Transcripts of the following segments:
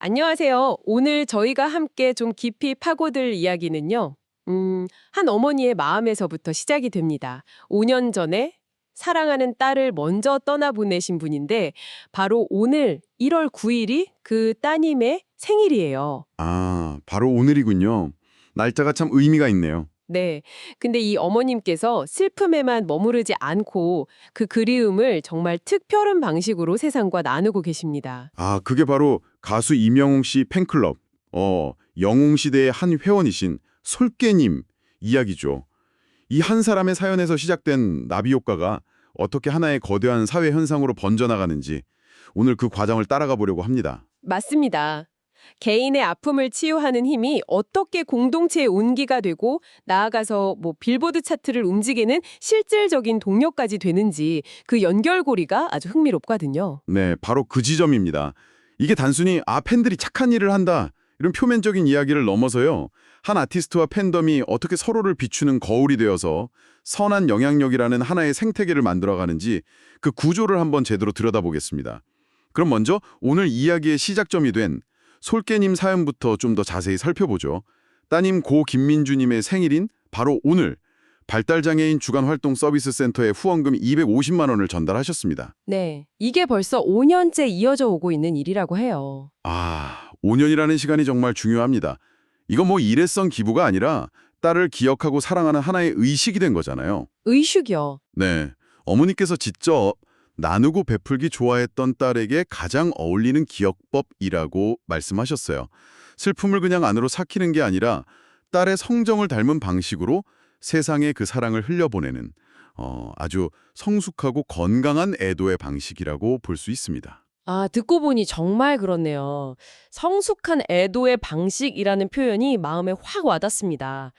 안녕하세요. 오늘 저희가 함께 좀 깊이 파고들 이야기는요. 음, 한 어머니의 마음에서부터 시작이 됩니다. 5년 전에 사랑하는 딸을 먼저 떠나보내신 분인데 바로 오늘 1월 9일이 그 따님의 생일이에요. 아, 바로 오늘이군요. 날짜가 참 의미가 있네요. 네. 근데 이 어머님께서 슬픔에만 머무르지 않고 그 그리움을 정말 특별한 방식으로 세상과 나누고 계십니다. 아, 그게 바로 가수 이명웅 씨 팬클럽, 어, 영웅 시대의 한 회원이신 솔깨님 이야기죠. 이 한 사람의 사연에서 시작된 나비 효과가 어떻게 하나의 거대한 사회 현상으로 번져나가는지 오늘 그 과정을 따라가 보려고 합니다. 맞습니다. 개인의 아픔을 치유하는 힘이 어떻게 공동체의 온기가 되고 나아가서 뭐 빌보드 차트를 움직이는 실질적인 동력까지 되는지 그 연결고리가 아주 흥미롭거든요. 네, 바로 그 지점입니다. 이게 단순히 아 팬들이 착한 일을 한다 이런 표면적인 이야기를 넘어서요. 한 아티스트와 팬덤이 어떻게 서로를 비추는 거울이 되어서 선한 영향력이라는 하나의 생태계를 만들어가는지 그 구조를 한번 제대로 들여다보겠습니다. 그럼 먼저 오늘 이야기의 시작점이 된 솔깨님 사연부터 좀 더 자세히 살펴보죠. 따님 고 김민주님의 생일인 바로 오늘 발달장애인 주간활동 서비스 센터에 후원금 250만 원을 전달하셨습니다. 네. 이게 벌써 5년째 이어져 오고 있는 일이라고 해요. 아, 5년이라는 시간이 정말 중요합니다. 이거 뭐 일회성 기부가 아니라 딸을 기억하고 사랑하는 하나의 의식이 된 거잖아요. 의식이요. 네, 어머니께서 직접 나누고 베풀기 좋아했던 딸에게 가장 어울리는 기억법이라고 말씀하셨어요. 슬픔을 그냥 안으로 삭히는 게 아니라 딸의 성정을 닮은 방식으로 세상에 그 사랑을 흘려보내는 어, 아주 성숙하고 건강한 애도의 방식이라고 볼 수 있습니다. 아, 듣고 보니 정말 그렇네요. 성숙한 애도의 방식이라는 표현이 마음에 확 와닿습니다.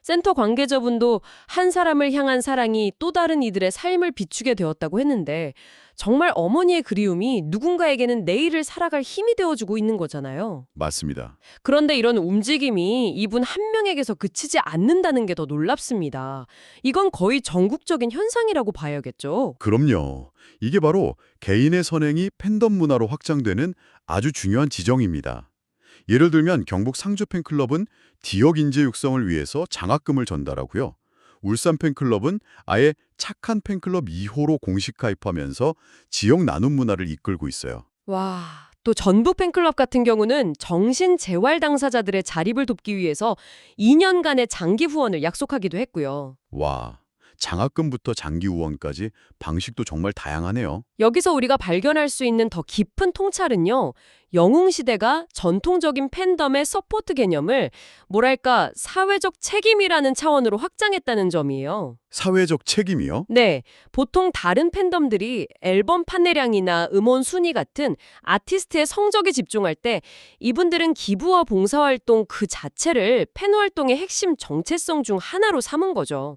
센터 관계자분도 한 사람을 향한 사랑이 또 다른 이들의 삶을 비추게 되었다고 했는데 정말 어머니의 그리움이 누군가에게는 내일을 살아갈 힘이 되어주고 있는 거잖아요. 맞습니다. 그런데 이런 움직임이 이분 한 명에게서 그치지 않는다는 게 더 놀랍습니다. 이건 거의 전국적인 현상이라고 봐야겠죠. 그럼요. 이게 바로 개인의 선행이 팬덤 문화로 확장되는 아주 중요한 지정입니다. 예를 들면 경북 상주 팬클럽은 지역 인재 육성을 위해서 장학금을 전달하고요. 울산 팬클럽은 아예 착한 팬클럽 2호로 공식 가입하면서 지역 나눔 문화를 이끌고 있어요. 와, 또 전북 팬클럽 같은 경우는 정신 재활 당사자들의 자립을 돕기 위해서 2년간의 장기 후원을 약속하기도 했고요. 와, 장학금부터 장기 후원까지 방식도 정말 다양하네요. 여기서 우리가 발견할 수 있는 더 깊은 통찰은요. 영웅시대가 전통적인 팬덤의 서포트 개념을 뭐랄까 사회적 책임이라는 차원으로 확장했다는 점이에요. 사회적 책임이요? 네, 보통 다른 팬덤들이 앨범 판매량이나 음원 순위 같은 아티스트의 성적에 집중할 때 이분들은 기부와 봉사활동 그 자체를 팬 활동의 핵심 정체성 중 하나로 삼은 거죠.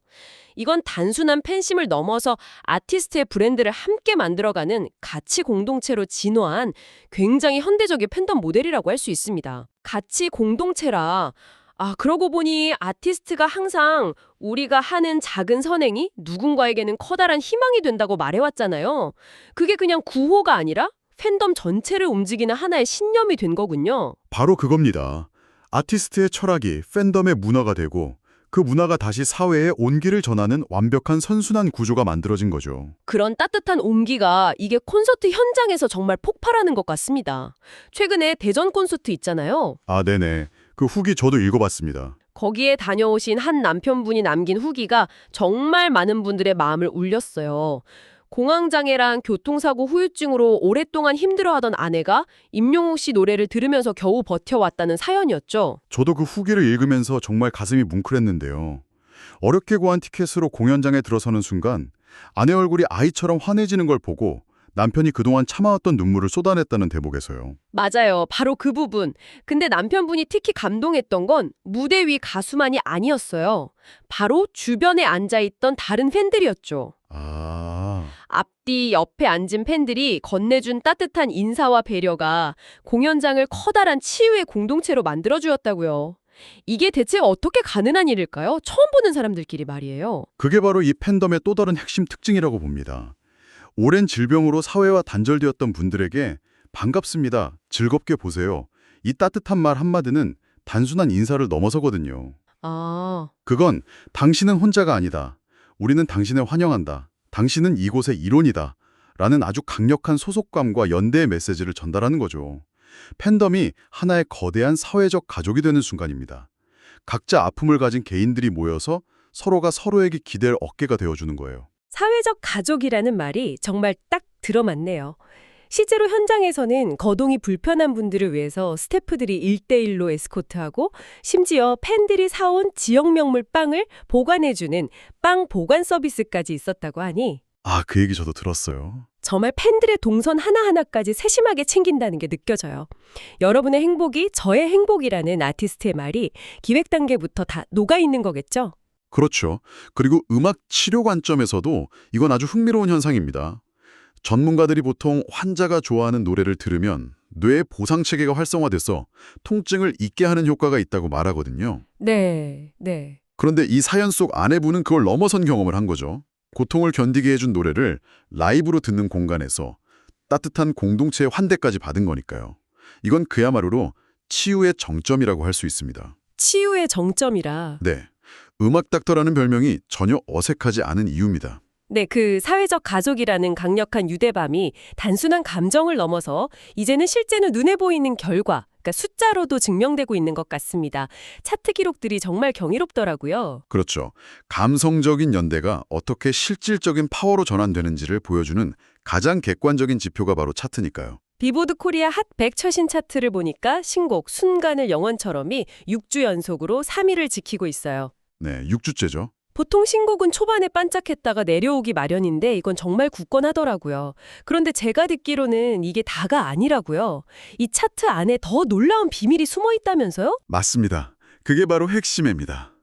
이건 단순한 팬심을 넘어서 아티스트의 브랜드를 함께 만들어가는 가치 공동체로 진화한 굉장히 현대적인 팬덤 모델이라고 할 수 있습니다. 가치 공동체라 아, 그러고 보니 아티스트가 항상 우리가 하는 작은 선행이 누군가에게는 커다란 희망이 된다고 말해왔잖아요. 그게 그냥 구호가 아니라 팬덤 전체를 움직이는 하나의 신념이 된 거군요. 바로 그겁니다. 아티스트의 철학이 팬덤의 문화가 되고 그 문화가 다시 사회에 온기를 전하는 완벽한 선순환 구조가 만들어진 거죠. 그런 따뜻한 온기가 이게 콘서트 현장에서 정말 폭발하는 것 같습니다. 최근에 대전 콘서트 있잖아요. 아, 네네. 그 후기 저도 읽어봤습니다. 거기에 다녀오신 한 남편분이 남긴 후기가 정말 많은 분들의 마음을 울렸어요. 공황장애랑 교통사고 후유증으로 오랫동안 힘들어하던 아내가 임용욱 씨 노래를 들으면서 겨우 버텨왔다는 사연이었죠. 저도 그 후기를 읽으면서 정말 가슴이 뭉클했는데요. 어렵게 구한 티켓으로 공연장에 들어서는 순간 아내 얼굴이 아이처럼 환해지는 걸 보고 남편이 그동안 참아왔던 눈물을 쏟아냈다는 대목에서요. 맞아요. 바로 그 부분. 근데 남편분이 특히 감동했던 건 무대 위 가수만이 아니었어요. 바로 주변에 앉아있던 다른 팬들이었죠. 아, 앞뒤 옆에 앉은 팬들이 건네준 따뜻한 인사와 배려가 공연장을 커다란 치유의 공동체로 만들어주었다고요. 이게 대체 어떻게 가능한 일일까요? 처음 보는 사람들끼리 말이에요. 그게 바로 이 팬덤의 또 다른 핵심 특징이라고 봅니다. 오랜 질병으로 사회와 단절되었던 분들에게 반갑습니다. 즐겁게 보세요. 이 따뜻한 말 한마디는 단순한 인사를 넘어서거든요. 아, 그건 당신은 혼자가 아니다. 우리는 당신을 환영한다. 당신은 이곳의 일원이다. 라는 아주 강력한 소속감과 연대의 메시지를 전달하는 거죠. 팬덤이 하나의 거대한 사회적 가족이 되는 순간입니다. 각자 아픔을 가진 개인들이 모여서 서로가 서로에게 기댈 어깨가 되어주는 거예요. 사회적 가족이라는 말이 정말 딱 들어맞네요. 실제로 현장에서는 거동이 불편한 분들을 위해서 스태프들이 일대일로 에스코트하고 심지어 팬들이 사온 지역 명물 빵을 보관해주는 빵 보관 서비스까지 있었다고 하니 아, 그 얘기 저도 들었어요. 정말 팬들의 동선 하나하나까지 세심하게 챙긴다는 게 느껴져요. 여러분의 행복이 저의 행복이라는 아티스트의 말이 기획 단계부터 다 녹아있는 거겠죠? 그렇죠. 그리고 음악 치료 관점에서도 이건 아주 흥미로운 현상입니다. 전문가들이 보통 환자가 좋아하는 노래를 들으면 뇌의 보상 체계가 활성화돼서 통증을 잊게 하는 효과가 있다고 말하거든요. 네, 네. 그런데 이 사연 속 아내분은 그걸 넘어선 경험을 한 거죠. 고통을 견디게 해준 노래를 라이브로 듣는 공간에서 따뜻한 공동체의 환대까지 받은 거니까요. 이건 그야말로 치유의 정점이라고 할 수 있습니다. 치유의 정점이라. 네. 음악 닥터라는 별명이 전혀 어색하지 않은 이유입니다. 네, 그 사회적 가족이라는 강력한 유대감이 단순한 감정을 넘어서 이제는 실제는 눈에 보이는 결과, 그러니까 숫자로도 증명되고 있는 것 같습니다. 차트 기록들이 정말 경이롭더라고요. 그렇죠. 감성적인 연대가 어떻게 실질적인 파워로 전환되는지를 보여주는 가장 객관적인 지표가 바로 차트니까요. 비보드 코리아 핫 100 처신 차트를 보니까 신곡 순간을 영원처럼이 6주 연속으로 3위를 지키고 있어요. 네, 6주째죠. 보통 신곡은 초반에 반짝했다가 내려오기 마련인데 이건 정말 굳건하더라고요. 그런데 제가 듣기로는 이게 다가 아니라고요. 이 차트 안에 더 놀라운 비밀이 숨어 있다면서요? 맞습니다. 그게 바로 핵심입니다.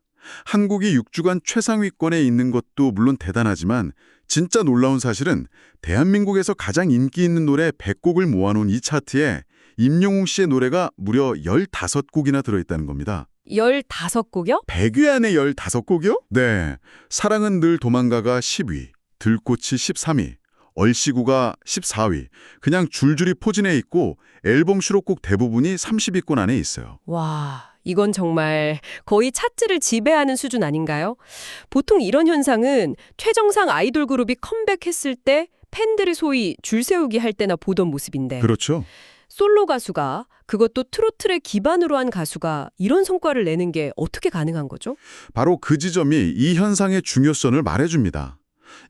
한국이 6주간 최상위권에 있는 것도 물론 대단하지만 진짜 놀라운 사실은 대한민국에서 가장 인기 있는 노래 100곡을 모아놓은 이 차트에 임영웅 씨의 노래가 무려 15곡이나 들어있다는 겁니다. 15곡이요? 100위 안에 15곡이요? 네. 사랑은 늘 도망가가 10위, 들꽃이 13위, 얼씨구가 14위. 그냥 줄줄이 포진해 있고 앨범 수록곡 대부분이 30위권 안에 있어요. 와, 이건 정말 거의 차트를 지배하는 수준 아닌가요? 보통 이런 현상은 최정상 아이돌 그룹이 컴백했을 때 팬들이 소위 줄 세우기 할 때나 보던 모습인데 그렇죠. 솔로 가수가 그것도 트로트를 기반으로 한 가수가 이런 성과를 내는 게 어떻게 가능한 거죠? 바로 그 지점이 이 현상의 중요성을 말해줍니다.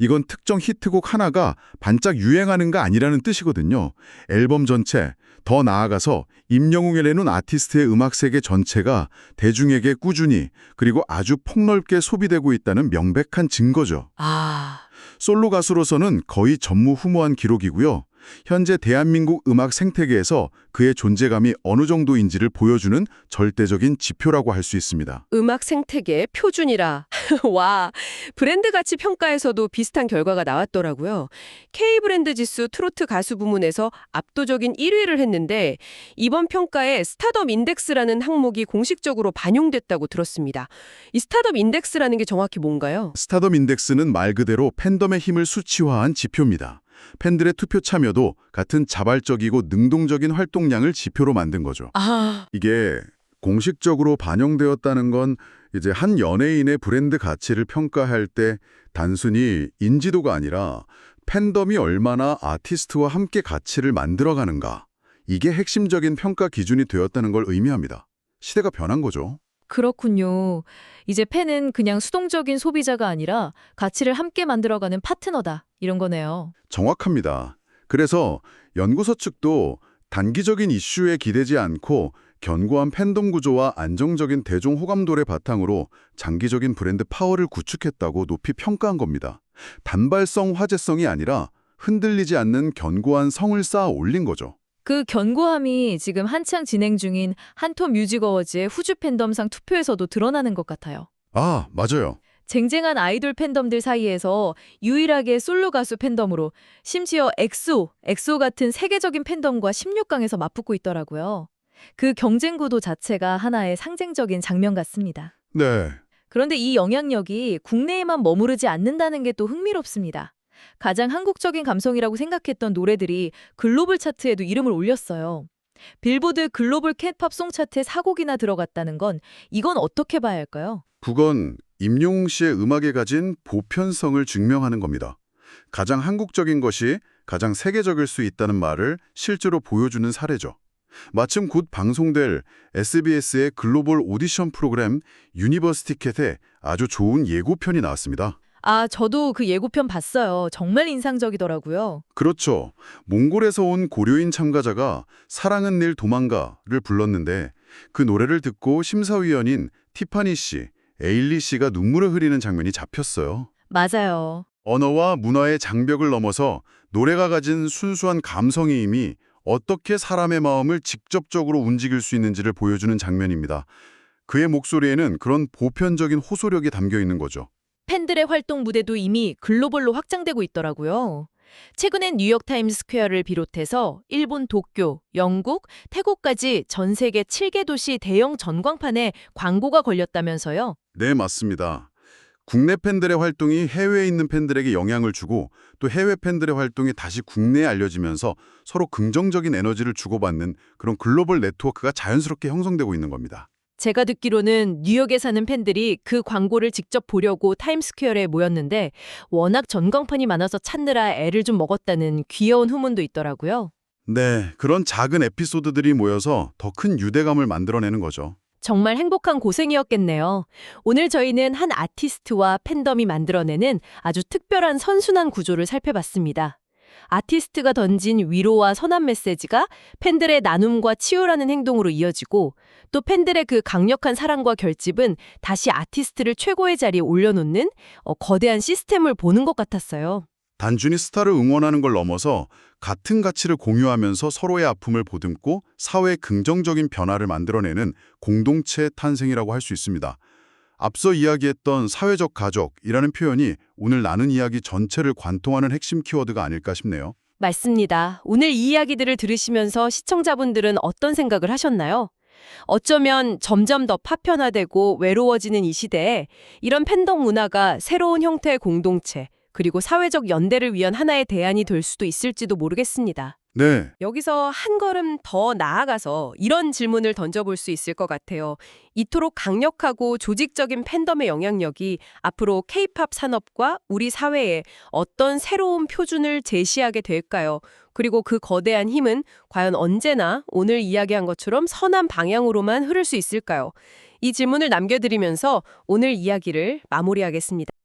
이건 특정 히트곡 하나가 반짝 유행하는가 아니라는 뜻이거든요. 앨범 전체, 더 나아가서 임영웅이 내놓은 아티스트의 음악 세계 전체가 대중에게 꾸준히 그리고 아주 폭넓게 소비되고 있다는 명백한 증거죠. 아, 솔로 가수로서는 거의 전무후무한 기록이고요. 현재 대한민국 음악 생태계에서 그의 존재감이 어느 정도인지를 보여주는 절대적인 지표라고 할 수 있습니다. 음악 생태계 표준이라. 와, 브랜드 가치 평가에서도 비슷한 결과가 나왔더라고요. K 브랜드 지수 트로트 가수 부문에서 압도적인 1위를 했는데 이번 평가에 스타덤 인덱스라는 항목이 공식적으로 반영됐다고 들었습니다. 이 스타덤 인덱스라는 게 정확히 뭔가요? 스타덤 인덱스는 말 그대로 팬덤의 힘을 수치화한 지표입니다. 팬들의 투표 참여도 같은 자발적이고 능동적인 활동량을 지표로 만든 거죠. 아, 이게 공식적으로 반영되었다는 건 이제 한 연예인의 브랜드 가치를 평가할 때 단순히 인지도가 아니라 팬덤이 얼마나 아티스트와 함께 가치를 만들어가는가 이게 핵심적인 평가 기준이 되었다는 걸 의미합니다. 시대가 변한 거죠. 그렇군요. 이제 팬은 그냥 수동적인 소비자가 아니라 가치를 함께 만들어가는 파트너다. 이런 거네요. 정확합니다. 그래서 연구소 측도 단기적인 이슈에 기대지 않고 견고한 팬덤 구조와 안정적인 대중 호감도를 바탕으로 장기적인 브랜드 파워를 구축했다고 높이 평가한 겁니다. 단발성 화제성이 아니라 흔들리지 않는 견고한 성을 쌓아 올린 거죠. 그 견고함이 지금 한창 진행 중인 한토 뮤직 어워즈의 후주 팬덤상 투표에서도 드러나는 것 같아요. 아, 맞아요. 쟁쟁한 아이돌 팬덤들 사이에서 유일하게 솔로 가수 팬덤으로 심지어 엑소, 엑소 같은 세계적인 팬덤과 16강에서 맞붙고 있더라고요. 그 경쟁 구도 자체가 하나의 상징적인 장면 같습니다. 네. 그런데 이 영향력이 국내에만 머무르지 않는다는 게 또 흥미롭습니다. 가장 한국적인 감성이라고 생각했던 노래들이 글로벌 차트에도 이름을 올렸어요. 빌보드 글로벌 캣팝 송 차트에 4곡이나 들어갔다는 건 이건 어떻게 봐야 할까요? 그건 임영웅 씨의 음악에 가진 보편성을 증명하는 겁니다. 가장 한국적인 것이 가장 세계적일 수 있다는 말을 실제로 보여주는 사례죠. 마침 곧 방송될 SBS의 글로벌 오디션 프로그램 유니버스 티켓에 아주 좋은 예고편이 나왔습니다. 아, 저도 그 예고편 봤어요. 정말 인상적이더라고요. 그렇죠. 몽골에서 온 고려인 참가자가 사랑은 늘 도망가를 불렀는데 그 노래를 듣고 심사위원인 티파니 씨, 에일리 씨가 눈물을 흐리는 장면이 잡혔어요. 맞아요. 언어와 문화의 장벽을 넘어서 노래가 가진 순수한 감성의 힘이 어떻게 사람의 마음을 직접적으로 움직일 수 있는지를 보여주는 장면입니다. 그의 목소리에는 그런 보편적인 호소력이 담겨 있는 거죠. 팬들의 활동 무대도 이미 글로벌로 확장되고 있더라고요. 최근엔 뉴욕타임스 스퀘어를 비롯해서 일본 도쿄, 영국, 태국까지 전 세계 7개 도시 대형 전광판에 광고가 걸렸다면서요. 네, 맞습니다. 국내 팬들의 활동이 해외에 있는 팬들에게 영향을 주고 또 해외 팬들의 활동이 다시 국내에 알려지면서 서로 긍정적인 에너지를 주고받는 그런 글로벌 네트워크가 자연스럽게 형성되고 있는 겁니다. 제가 듣기로는 뉴욕에 사는 팬들이 그 광고를 직접 보려고 타임스퀘어에 모였는데 워낙 전광판이 많아서 찾느라 애를 좀 먹었다는 귀여운 후문도 있더라고요. 네, 그런 작은 에피소드들이 모여서 더 큰 유대감을 만들어내는 거죠. 정말 행복한 고생이었겠네요. 오늘 저희는 한 아티스트와 팬덤이 만들어내는 아주 특별한 선순환 구조를 살펴봤습니다. 아티스트가 던진 위로와 선한 메시지가 팬들의 나눔과 치유라는 행동으로 이어지고 또 팬들의 그 강력한 사랑과 결집은 다시 아티스트를 최고의 자리에 올려놓는 어, 거대한 시스템을 보는 것 같았어요. 단순히 스타를 응원하는 걸 넘어서 같은 가치를 공유하면서 서로의 아픔을 보듬고 사회의 긍정적인 변화를 만들어내는 공동체 탄생이라고 할 수 있습니다. 앞서 이야기했던 사회적 가족이라는 표현이 오늘 나눈 이야기 전체를 관통하는 핵심 키워드가 아닐까 싶네요. 맞습니다. 오늘 이 이야기들을 들으시면서 시청자분들은 어떤 생각을 하셨나요? 어쩌면 점점 더 파편화되고 외로워지는 이 시대에 이런 팬덤 문화가 새로운 형태의 공동체, 그리고 사회적 연대를 위한 하나의 대안이 될 수도 있을지도 모르겠습니다. 네, 여기서 한 걸음 더 나아가서 이런 질문을 던져볼 수 있을 것 같아요. 이토록 강력하고 조직적인 팬덤의 영향력이 앞으로 케이팝 산업과 우리 사회에 어떤 새로운 표준을 제시하게 될까요? 그리고 그 거대한 힘은 과연 언제나 오늘 이야기한 것처럼 선한 방향으로만 흐를 수 있을까요? 이 질문을 남겨드리면서 오늘 이야기를 마무리하겠습니다.